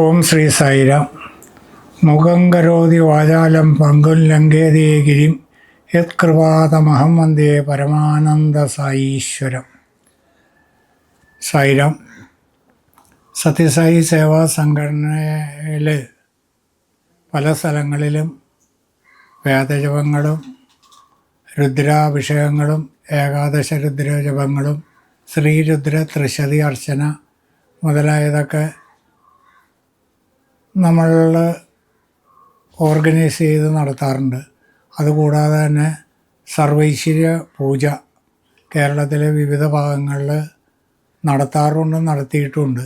ഓം ശ്രീ സൈരാം മുഖം കരോതി വാചാലം പങ്കും ലങ്കേതേ ഗിരിം. യത്കൃപാതമഹം വന്ദേ പരമാനന്ദ സായീശ്വരം. സൈരാം സത്യസായി സേവാ സംഘടനയിൽ പല സ്ഥലങ്ങളിലും വേദജപങ്ങളും രുദ്രാഭിഷേകങ്ങളും ഏകാദശ രുദ്രജപങ്ങളും ശ്രീരുദ്ര ത്രിശതി അർച്ചന മുതലായതൊക്കെ നമ്മൾ ഓർഗനൈസ് ചെയ്ത് നടത്താറുണ്ട്. അതുകൂടാതെ തന്നെ സർവൈശ്വര്യ പൂജ കേരളത്തിലെ വിവിധ ഭാഗങ്ങളിൽ നടത്താറുണ്ട് നടത്തിയിട്ടുണ്ട്.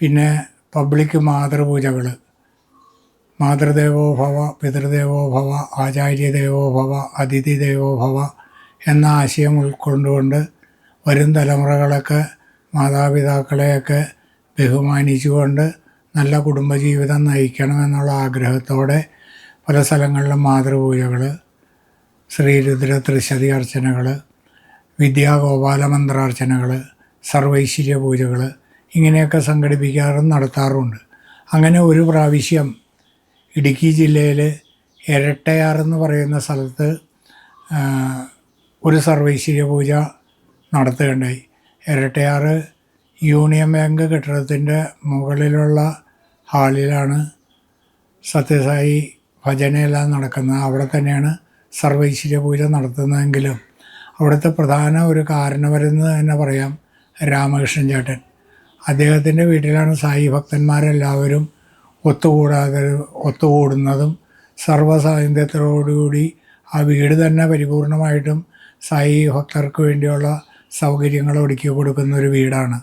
പിന്നെ പബ്ലിക് മാതൃപൂജകൾ. മാതൃദേവോ ഭവ പിതൃദേവോ ഭവ ആചാര്യദേവോ ഭവ അതിഥി ദേവോ ഭവ എന്ന ആശയം ഉൾക്കൊണ്ടുകൊണ്ട് വരും തലമുറകളൊക്കെ മാതാപിതാക്കളെയൊക്കെ ബഹുമാനിച്ചുകൊണ്ട് നല്ല കുടുംബജീവിതം നയിക്കണമെന്നുള്ള ആഗ്രഹത്തോടെ പല സ്ഥലങ്ങളിലും മാതൃപൂജകൾ ശ്രീരുദ്ര ത്രിശതി അർച്ചനകൾ വിദ്യാഗോപാല മന്ത്രാർച്ചനകൾ സർവൈശ്വര്യ പൂജകൾ ഇങ്ങനെയൊക്കെ സംഘടിപ്പിക്കാറും നടത്താറുണ്ട് അങ്ങനെ ഒരു പ്രാവശ്യം ഇടുക്കി ജില്ലയിൽ ഇരട്ടയാർ എന്ന് പറയുന്ന സ്ഥലത്ത് ഒരു സർവൈശ്വര്യ പൂജ നടത്തുകയുണ്ടായി. ഇരട്ടയാർ യൂണിയൻ ബാങ്ക് കെട്ടിടത്തിന്റെ മുകളിലുള്ള ഹാളിലാണ് സത്യസായി ഭജനയെല്ലാം നടക്കുന്നത്. അവിടെ തന്നെയാണ് സർവൈശ്വര്യ പൂജ നടത്തുന്നതെങ്കിലും അവിടുത്തെ പ്രധാന ഒരു കാരണവരെന്ന് തന്നെ പറയാം രാമകൃഷ്ണൻ ചേട്ടൻ. അദ്ദേഹത്തിന്റെ വീട്ടിലാണ് സായി ഭക്തന്മാരെല്ലാവരും ഒത്തുകൂടാതെ ഒത്തുകൂടുന്നതും സർവസാന്നിധ്യത്തോടുകൂടി ആ വീട് തന്നെ പരിപൂർണമായിട്ടും സായി ഭക്തർക്ക് വേണ്ടിയുള്ള സൗകര്യങ്ങൾ ഒരുക്കി കൊടുക്കുന്ന ഒരു വീടാണ്.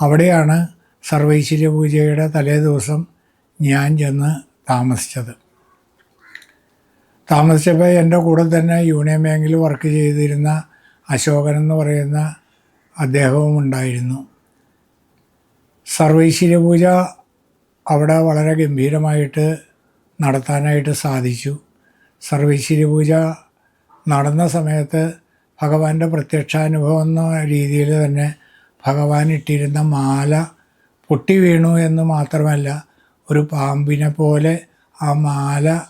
അവിടെയാണ് സർവൈശ്വര്യ പൂജയുടെ തലേ ദിവസം ഞാൻ ചെന്ന് താമസിച്ചത്. താമസിച്ചപ്പോൾ എന്റെ കൂടെ തന്നെ യൂണിയൻ ബാങ്കിൽ വർക്ക് ചെയ്തിരുന്ന അശോകൻ എന്ന് പറയുന്ന അദ്ദേഹവും ഉണ്ടായിരുന്നു. സർവൈശ്വര്യ പൂജ അവിടെ വളരെ ഗംഭീരമായിട്ട് നടത്താനായിട്ട് സാധിച്ചു. സർവൈശ്വര്യ പൂജ നടന്ന സമയത്ത് ഭഗവാന്റെ പ്രത്യക്ഷാനുഭവം എന്ന രീതിയിൽ തന്നെ ഭഗവാൻ ഇട്ടിരുന്ന മാല പൊട്ടി വീണു എന്ന് മാത്രമല്ല ഒരു പാമ്പിനെ പോലെ ആ മാല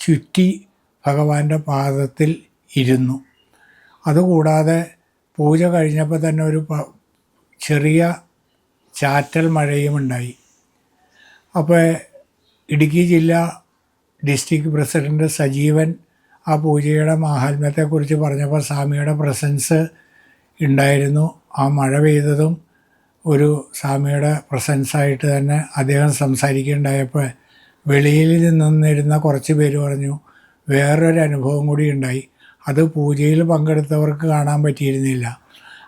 ചുറ്റി ഭഗവാന്റെ പാദത്തിൽ ഇരുന്നു. അതുകൂടാതെ പൂജ കഴിഞ്ഞപ്പോൾ തന്നെ ഒരു ചെറിയ ചാറ്റൽ മഴയും ഉണ്ടായി. അപ്പോൾ ഇടുക്കി ജില്ല ഡിസ്ട്രിക്ട് പ്രസിഡന്റ് സജീവൻ ആ പൂജയുടെ മാഹാത്മ്യത്തെക്കുറിച്ച് പറഞ്ഞപ്പോൾ സ്വാമിയുടെ പ്രസൻസ് ഉണ്ടായിരുന്നു. ആ മഴ പെയ്തതും ഒരു സ്വാമിയുടെ പ്രസൻസായിട്ട് തന്നെ അദ്ദേഹം സംസാരിക്കുകയുണ്ടായപ്പോൾ വെളിയിൽ നിന്നിരുന്ന കുറച്ച് പേര് പറഞ്ഞു വേറൊരു അനുഭവം കൂടി ഉണ്ടായി. അത് പൂജയിൽ പങ്കെടുത്തവർക്ക് കാണാൻ പറ്റിയിരുന്നില്ല.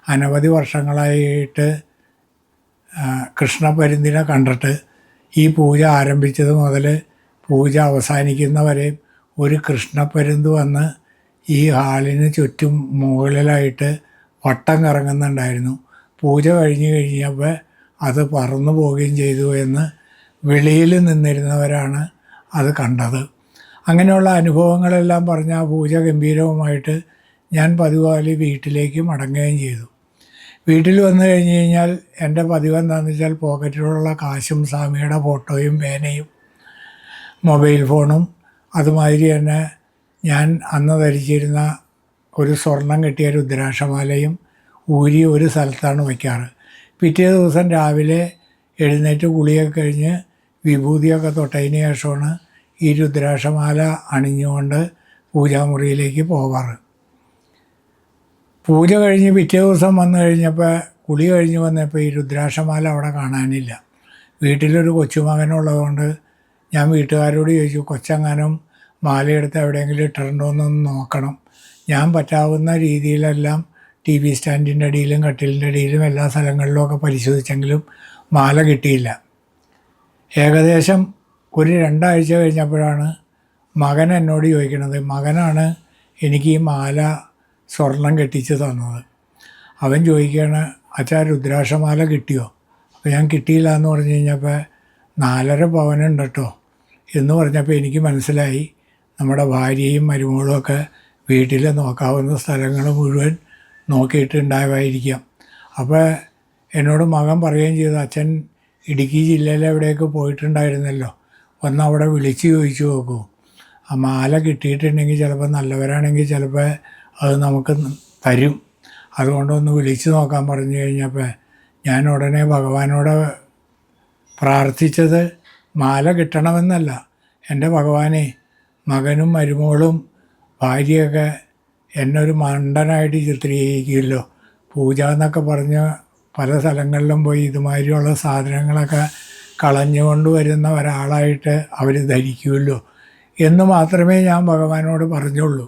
അനവധി വർഷങ്ങളായിട്ട് കൃഷ്ണപരിന്തിനെ കണ്ടിട്ട് ഈ പൂജ ആരംഭിച്ചത് മുതൽ പൂജ അവസാനിക്കുന്നവരെ ഒരു കൃഷ്ണപരുന്ത് വന്ന് ഈ ഹാളിന് ചുറ്റും മുകളിലായിട്ട് വട്ടം കറങ്ങുന്നുണ്ടായിരുന്നു. പൂജ കഴിഞ്ഞു കഴിഞ്ഞപ്പോൾ അത് പറന്നു പോവുകയും ചെയ്തു എന്ന് വെളിയിൽ നിന്നിരുന്നവരാണ് അത് കണ്ടത്. അങ്ങനെയുള്ള അനുഭവങ്ങളെല്ലാം പറഞ്ഞ ആ പൂജ ഗംഭീരവുമായിട്ട് ഞാൻ പതിവാലി വീട്ടിലേക്ക് മടങ്ങുകയും ചെയ്തു. വീട്ടിൽ വന്നു കഴിഞ്ഞ് കഴിഞ്ഞാൽ എന്റെ പതിവ് എന്താണെന്ന് വെച്ചാൽ പോക്കറ്റിലുള്ള കാശും സ്വാമിയുടെ ഫോട്ടോയും പേനയും മൊബൈൽ ഫോണും അതുമാതിരി തന്നെ ഞാൻ അന്ന് ധരിച്ചിരുന്ന ഒരു സ്വർണം കിട്ടിയ രുദ്രാക്ഷമാലയും ഊരി ഒരു സ്ഥലത്താണ് വയ്ക്കാറ്. പിറ്റേ ദിവസം രാവിലെ എഴുന്നേറ്റ് കുളിയൊക്കെ കഴിഞ്ഞ് വിഭൂതിയൊക്കെ തൊട്ടതിന് ശേഷമാണ് ഈ രുദ്രാക്ഷമാല അണിഞ്ഞുകൊണ്ട് പൂജാമുറിയിലേക്ക് പോവാറ്. പൂജ കഴിഞ്ഞ് പിറ്റേ ദിവസം വന്നു കഴിഞ്ഞപ്പോൾ കുളി കഴിഞ്ഞ് വന്നപ്പോൾ ഈ രുദ്രാക്ഷമാല അവിടെ കാണാനില്ല. വീട്ടിലൊരു കൊച്ചുമകനുള്ളതുകൊണ്ട് ഞാൻ വീട്ടുകാരോട് ചോദിച്ചു കൊച്ചങ്ങാനും മാലയെടുത്ത് എവിടെയെങ്കിലും ഇട്ടിട്ടുണ്ടോ എന്നൊന്ന് നോക്കണം. ഞാൻ പറ്റാവുന്ന രീതിയിലെല്ലാം ടി വി സ്റ്റാൻഡിന്റെ അടിയിലും കട്ടിലിന്റെ അടിയിലും എല്ലാ സ്ഥലങ്ങളിലും ഒക്കെ പരിശോധിച്ചെങ്കിലും മാല കിട്ടിയില്ല. ഏകദേശം ഒരു രണ്ടാഴ്ച കഴിഞ്ഞപ്പോഴാണ് മകൻ എന്നോട് ചോദിക്കുന്നത് മകനാണ് എനിക്ക് ഈ മാല സ്വർണം കെട്ടിച്ച് തന്നത്. അവൻ ചോദിക്കുകയാണ് അച്ഛാ രുദ്രാക്ഷമാല കിട്ടിയോ? അപ്പോൾ ഞാൻ കിട്ടിയില്ല എന്ന് പറഞ്ഞു കഴിഞ്ഞപ്പോൾ നാലര പവനുണ്ട് കേട്ടോ എന്ന് പറഞ്ഞപ്പോൾ എനിക്ക് മനസ്സിലായി. നമ്മുടെ ഭാര്യയും മരുമകളും ഒക്കെ വീട്ടിൽ നോക്കാവുന്ന സ്ഥലങ്ങൾ മുഴുവൻ നോക്കിയിട്ടുണ്ടായതായിരിക്കാം അപ്പോൾ എന്നോട് മകൻ പറയുകയും ചെയ്തു അച്ഛൻ ഇടുക്കി ജില്ലയിലെ എവിടെയൊക്കെ പോയിട്ടുണ്ടായിരുന്നല്ലോ? ഒന്ന് അവിടെ വിളിച്ച് ചോദിച്ചു നോക്കൂ. ആ മാല കിട്ടിയിട്ടുണ്ടെങ്കിൽ ചിലപ്പോൾ നല്ലവരാണെങ്കിൽ ചിലപ്പോൾ അത് നമുക്ക് തരും. അതുകൊണ്ടൊന്ന് വിളിച്ചു നോക്കാൻ പറഞ്ഞു കഴിഞ്ഞപ്പോൾ ഞാൻ ഉടനെ ഭഗവാനോട് പ്രാർത്ഥിച്ചത് മാല കിട്ടണമെന്നല്ല. എന്റെ ഭഗവാനെ മകനും മരുമോളും ഭാര്യയൊക്കെ എന്നെ ഒരു മണ്ടനായിട്ട് ചിത്രീകരിക്കുമല്ലോ. പൂജ എന്നൊക്കെ പറഞ്ഞ് പല സ്ഥലങ്ങളിലും പോയി ഇതുമാതിരിയുള്ള സാധനങ്ങളൊക്കെ കളഞ്ഞുകൊണ്ട് വരുന്ന ഒരാളായിട്ട് അവർ ധരിക്കുമല്ലോ. എന്ന് മാത്രമേ ഞാൻ ഭഗവാനോട് പറഞ്ഞുള്ളൂ.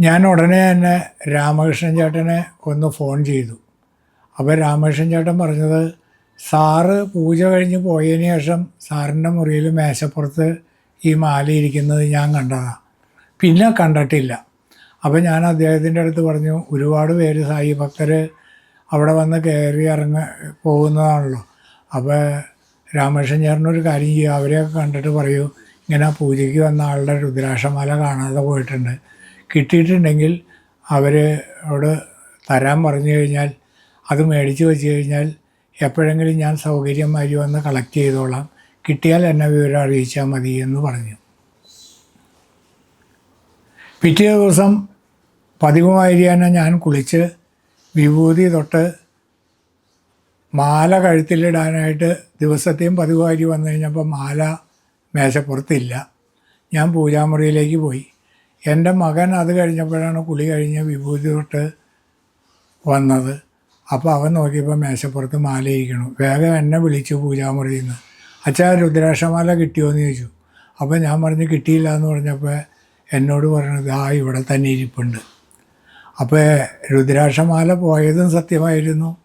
ഞാൻ ഉടനെ തന്നെ രാമകൃഷ്ണൻ ചേട്ടനെ ഒന്ന് ഫോൺ ചെയ്തു. അപ്പോൾ രാമകൃഷ്ണൻ ചേട്ടൻ പറഞ്ഞത് സാറ് പൂജ കഴിഞ്ഞ് പോയതിന് ശേഷം സാറിന്റെ മുറിയിൽ മേശപ്പുറത്ത് ഈ മാല ഇരിക്കുന്നത് ഞാൻ കണ്ടതാണ് പിന്നെ കണ്ടിട്ടില്ല. അപ്പോൾ ഞാൻ അദ്ദേഹത്തിന്റെ അടുത്ത് പറഞ്ഞു ഒരുപാട് പേര് സായി ഭക്തർ അവിടെ വന്ന് കയറി ഇറങ്ങ പോകുന്നതാണല്ലോ. അപ്പോൾ രാമകൃഷ്ണൻ ചേർന്നൊരു കാര്യം ചെയ്യുക അവരെയൊക്കെ കണ്ടിട്ട് പറയൂ ഇങ്ങനെ പൂജയ്ക്ക് വന്ന ആളുടെ രുദ്രാക്ഷമാല കാണാതെ പോയിട്ടുണ്ട്. കിട്ടിയിട്ടുണ്ടെങ്കിൽ അവരോട് തരാൻ പറഞ്ഞു കഴിഞ്ഞാൽ അത് മേടിച്ച് വെച്ച് കഴിഞ്ഞാൽ എപ്പോഴെങ്കിലും ഞാൻ സൗകര്യമായി വന്ന് കളക്ട് ചെയ്തോളാം. കിട്ടിയാൽ എന്നെ വിവരം അറിയിച്ചാൽ മതി എന്ന് പറഞ്ഞു. പിറ്റേ ദിവസം പതിവുമാതിരി തന്നെ ഞാൻ കുളിച്ച് വിഭൂതി തൊട്ട് മാല കഴുത്തിലിടാനായിട്ട് ദിവസത്തെയും പതിവാരി വന്നു കഴിഞ്ഞപ്പോൾ മാല മേശപ്പുറത്തില്ല. ഞാൻ പൂജാമുറിയിലേക്ക് പോയി. എന്റെ മകൻ അത് കഴിഞ്ഞപ്പോഴാണ് കുളി കഴിഞ്ഞ് വിഭൂതി തൊട്ട് വന്നത്. അപ്പോൾ അവൻ നോക്കിയപ്പോൾ മേശപ്പുറത്ത് മാല ഇരിക്കണം വേഗം എന്നെ വിളിച്ചു പൂജാമുറിയിൽ നിന്ന്. അച്ഛാ രുദ്രാക്ഷമാല കിട്ടിയോയെന്ന് ചോദിച്ചു. അപ്പോൾ ഞാൻ പറഞ്ഞ് കിട്ടിയില്ല എന്ന് പറഞ്ഞപ്പോൾ എന്നോട് പറഞ്ഞത് ആ ഇവിടെ തന്നെ ഇരിപ്പുണ്ട്. അപ്പോൾ രുദ്രാക്ഷമാല പോയതും സത്യമായിരുന്നു.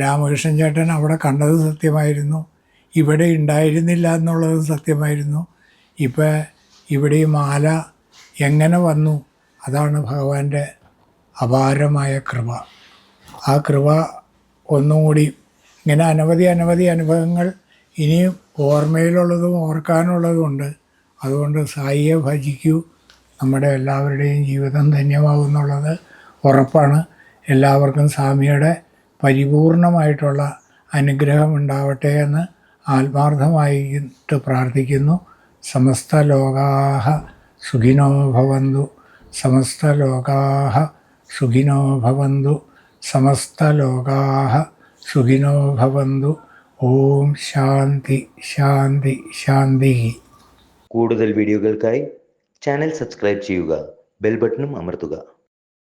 രാമകൃഷ്ണൻ ചേട്ടൻ അവിടെ കണ്ടത് സത്യമായിരുന്നു. ഇവിടെ ഉണ്ടായിരുന്നില്ല എന്നുള്ളതും സത്യമായിരുന്നു. ഇപ്പോൾ ഇവിടെ ഈ മാല എങ്ങനെ വന്നു? അതാണ് ഭഗവാന്റെ അപാരമായ കൃപ. ആ കൃപ ഒന്നുകൂടി ഇങ്ങനെ അനവധി അനവധി അനുഭവങ്ങൾ ഇനിയും ഓർമ്മയിലുള്ളതും ഓർക്കാനുള്ളതുമുണ്ട്. അതുകൊണ്ട് സായിയെ ഭജിക്കൂ. നമ്മുടെ എല്ലാവരുടെയും ജീവിതം ധന്യമാകുന്നുള്ളത് ഉറപ്പാണ്. എല്ലാവർക്കും സ്വാമിയുടെ പരിപൂർണമായിട്ടുള്ള അനുഗ്രഹം ഉണ്ടാവട്ടെ എന്ന് ആത്മാർത്ഥമായിട്ട് പ്രാർത്ഥിക്കുന്നു. സമസ്ത ലോകാഹ സുഖിനോ ഭവന്തു. സമസ്ത ലോകാഹ സുഖിനോ ഭവന്തു. സമസ്ത ലോകാഹ സുഖിനോ ഭവന്തു. ഓം ശാന്തി ശാന്തി ശാന്തി. കൂടുതൽ വീഡിയോകൾക്കായി ചാനൽ സബ്സ്ക്രൈബ് ചെയ്യുക ബെൽ ബട്ടണും അമർത്തുക.